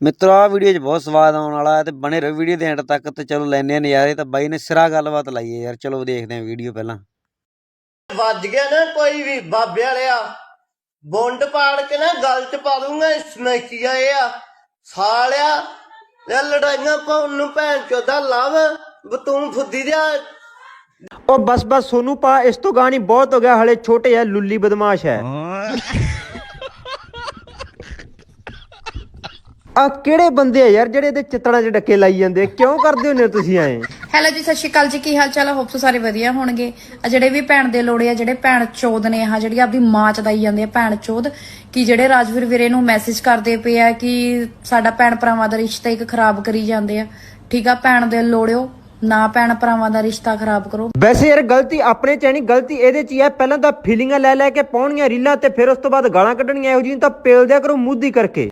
ਮਿੱਤਰੋ ਆ ਵੀਡੀਓ 'ਚ ਬਹੁਤ ਸਵਾਦ ਆਉਣ ਵਾਲਾ ਹੈ ਤੇ ਬਣੇ ਰਹੋ ਵੀਡੀਓ ਦੇ ਐਂਡ ਤੱਕ ਤੇ ਚਲੋ ਲੈਣੇ ਆ ਨਜ਼ਾਰੇ ਤਾਂ ਬਾਈ ਨੇ ਸਿਰਾ ਗੱਲਬਾਤ ਲਾਈ ਹੈ ਯਾਰ ਚਲੋ ਦੇਖਦੇ ਆ ਵੀਡੀਓ ਪਹਿਲਾਂ। ਵੱਜ ਗਿਆ ਨਾ ਕੋਈ ਵੀ ਬਾਬੇ ਵਾਲਿਆ ਬੁੰਡ ਪਾੜ ਕੇ ਨਾ ਗਲ ਚ ਪਾ ਦੂੰਗਾ ਸਮੈਕੀਆ ਇਹ ਆ। ਸਾਲਿਆ ਇਹ ਲੜਾਈਆਂ ਪਾਉਣ ਨੂੰ ਭੈਣ ਚੋਦਾ ਲਵ ਵੀ ਤੂੰ ਫੁੱਦੀ ਦਿਆ ਉਹ ਬਸ ਬਸ ਸੋਨੂੰ ਪਾ ਇਸ ਤੋਂ ਗਾਣੀ ਬਹੁਤ ਹੋ ਗਿਆ ਹਲੇ ਛੋਟੇ ਆ ਲੁੱਲੀ ਬਦਮਾਸ਼ ਹੈ। ਆ ਕਿਹੜੇ ਬੰਦੇ ਆ ਯਾਰ ਜਿਹੜੇ ਇਹਦੇ ਚਿੱਤੜਾਂ 'ਚ ਡੱਕੇ ਲਾਈ ਜਾਂਦੇ? ਕਿਉਂ ਕਰਦੇ ਹੁੰਦੇ ਹੋ ਤੁਸੀਂ ਐਂ? ਹੈਲੋ ਜੀ ਸਤਿ ਸ਼੍ਰੀ ਅਕਾਲ ਜੀ। ਕੀ ਹਾਲ ਚਾਲ ਹੋਪ ਸੋ ਸਾਰੇ ਵਧੀਆ ਹੋਣਗੇ। ਆ ਜਿਹੜੇ ਵੀ ਭੈਣ ਦੇ ਲੋੜੇ ਆ ਜਿਹੜੇ ਭੈਣ ਚੋਦ ਨੇ ਆ ਜਿਹੜੀ ਆਪਦੀ ਮਾਂ ਚਦਾਈ ਜਾਂਦੇ ਆ ਭੈਣ ਚੋਦ ਕਿ ਜਿਹੜੇ ਰਾਜਵੀਰ ਵੀਰੇ ਨੂੰ ਮੈਸੇਜ ਕਰਦੇ ਪਏ ਆ ਕਿ ਸਾਡਾ ਭੈਣ ਭਰਾਵਾਂ ਦਾ ਰਿਸ਼ਤਾ ਇੱਕ ਖਰਾਬ ਕਰੀ ਜਾਂਦੇ ਆ। ਠੀਕ ਆ ਭੈਣ ਦੇ ਲੋੜਿਓ ਨਾ ਭੈਣ ਭਰਾਵਾਂ ਦਾ ਰਿਸ਼ਤਾ ਖਰਾਬ ਕਰੋ। ਵੈਸੇ ਯਾਰ ਗਲਤੀ ਆਪਣੇ 'ਚ ਹੈ ਨਹੀਂ ਗਲਤੀ ਇਹਦੇ 'ਚ ਹੀ ਹੈ। ਪਹਿਲਾਂ ਤਾਂ ਫੀਲਿੰਗਾਂ ਲੈ ਲੈ ਕੇ ਪਾਉਣੀਆਂ ਰੀਲਾਂ ਤੇ ਫਿਰ ਉਸ ਤੋਂ ਬਾਅਦ ਗਾਲਾਂ ਕੱਢਣੀਆਂ ਇਹੋ ਜਿਹੀਆਂ ਤਾਂ ਪੇਲ ਦਿਆ ਕਰੋ ਮੁੱਦੀ ਕਰਕੇ।